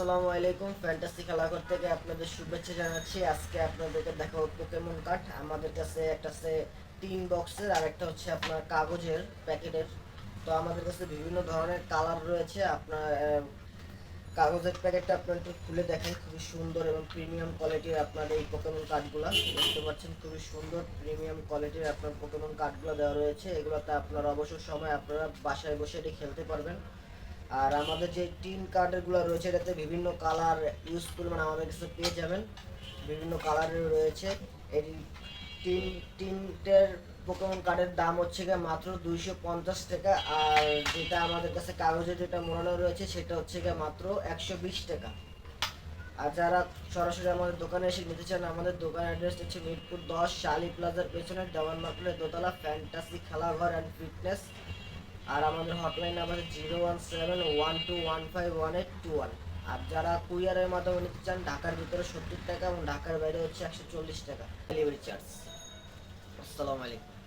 আসসালামু আলাইকুম। ফ্যান্টাসি খেলাঘর থেকে আপনাদের শুভেচ্ছা জানাচ্ছি। আজকে আপনাদেরকে দেখাবো পোকেমন কার্ড আমাদের কাছে একটা আছে তিন বক্সের আর একটা হচ্ছে আপনার কাগজের প্যাকেটের। তো আমাদের কাছে বিভিন্ন ধরনের কালার রয়েছে। আপনার কাগজের প্যাকেটটা আপনার একটু খুলে দেখেন। খুবই সুন্দর এবং প্রিমিয়াম কোয়ালিটির আপনার এই পোকেমন কার্ডগুলো দেখতে পাচ্ছেন, খুবই সুন্দর প্রিমিয়াম কোয়ালিটির আপনার পোকেমন কার্ডগুলো দেওয়া রয়েছে। এগুলোতে আপনার অবসর সময় আপনারা বাসায় বসে এটি খেলতে পারবেন। আর আমাদের যে টিন কার্ডগুলো রয়েছে, এটাতে বিভিন্ন কালার ইউজ করবেন আমাদের কাছে পেয়ে যাবেন। বিভিন্ন কালারের রয়েছে। এই তিন তিনটের পোকেমন কার্ডের দাম হচ্ছে গিয়ে মাত্র দুইশো পঞ্চাশ টাকা, আর যেটা আমাদের কাছে কাগজে যেটা মোড়ানো রয়েছে, সেটা হচ্ছে গিয়ে মাত্র একশো বিশ টাকা। আর যারা সরাসরি আমাদের দোকানে এসে নিতে চান, আমাদের দোকান অ্যাড্রেস হচ্ছে মিরপুর দশ, শালি প্লাজার পেছনে দেওয়ান মার্কেটের দোতলা ফ্যান্টাসি খেলাঘর অ্যান্ড ফিটনেস আর আমাদের hotline number zero one seven one two one five one eight two one আর যারা কুরিয়ারের মাধ্যমে নিতে চান, ঢাকার ভিতরে সত্তর টাকা এবং ঢাকার বাইরে হচ্ছে একশো চল্লিশ টাকা। ডেলিভারি চার্জ আসসালামু আলাইকুম।